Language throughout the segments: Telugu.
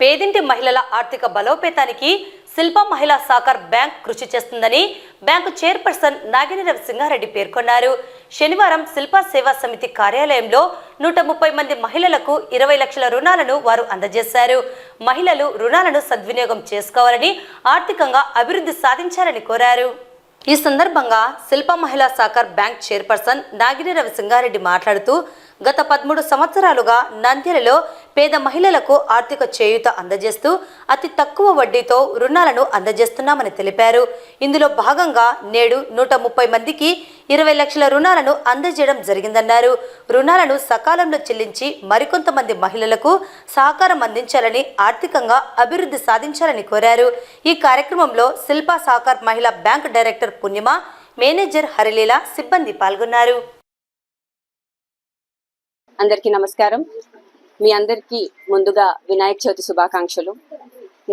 పేదింటి మహిళల ఆర్థిక బలోపేతానికి శిల్ప మహిళా సాకర్ బ్యాంక్ కృషి చేస్తుందని బ్యాంకు చైర్పర్సన్ నాగిని సింగారెడ్డి పేర్కొన్నారు. శనివారం శిల్ప సేవా సమితి కార్యాలయంలో నూట ముప్పై మంది మహిళలకు ఇరవై లక్షల రుణాలను వారు అందజేశారు. మహిళలు రుణాలను సద్వినియోగం చేసుకోవాలని ఆర్థికంగా అభివృద్ధి సాధించాలని కోరారు. ఈ సందర్భంగా శిల్ప మహిళా సాకర్ బ్యాంక్ చైర్పర్సన్ నాగిని రవిసింగారెడ్డి మాట్లాడుతూ గత పదమూడు సంవత్సరాలుగా నంద్యాలలో పేద మహిళలకు ఆర్థిక చేయూత అందజేస్తూ అతి తక్కువ వడ్డీతో రుణాలను అందజేస్తున్నామని తెలిపారు. ఇందులో భాగంగా నేడు నూట ముప్పై మందికి ఇరవై లక్షల రుణాలను అందజేయడం జరిగిందన్నారు. రుణాలను సకాలంలో చెల్లించి మరికొంతమంది మహిళలకు సహకారం అందించాలని ఆర్థికంగా అభివృద్ధి సాధించాలని కోరారు. ఈ కార్యక్రమంలో Shilpa Sahakar Mahila bank director Punyama manager Harileela సిబ్బంది పాల్గొన్నారు. అందరికీ నమస్కారం. మీ అందరికీ ముందుగా వినాయక చవితి శుభాకాంక్షలు.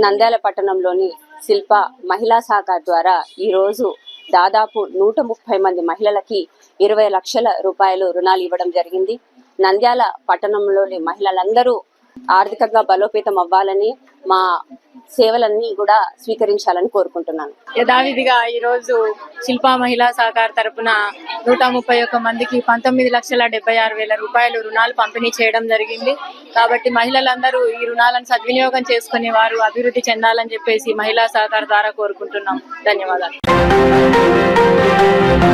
నంద్యాల పట్టణంలోని శిల్ప మహిళా సహకార్ ద్వారా ఈరోజు దాదాపు నూట ముప్పై మంది మహిళలకి ఇరవై లక్షల రూపాయలు రుణాలు ఇవ్వడం జరిగింది. నంద్యాల పట్టణంలోని మహిళలందరూ ఆర్థికంగా బలోపేతం అవ్వాలని మా సేవలన్నీ కూడా స్వీకరించాలని కోరుకుంటున్నాను. యథావిధిగా ఈరోజు శిల్పా మహిళా సహకార్ తరపున నూట ముప్పై ఒక్క మందికి పంతొమ్మిది లక్షల డెబ్బై ఆరు వేల రూపాయలు రుణాలు పంపిణీ చేయడం జరిగింది. కాబట్టి మహిళలందరూ ఈ రుణాలను సద్వినియోగం చేసుకునే వారు అభివృద్ధి చెందాలని చెప్పేసి మహిళా సహకార ద్వారా కోరుకుంటున్నాం. ధన్యవాదాలు.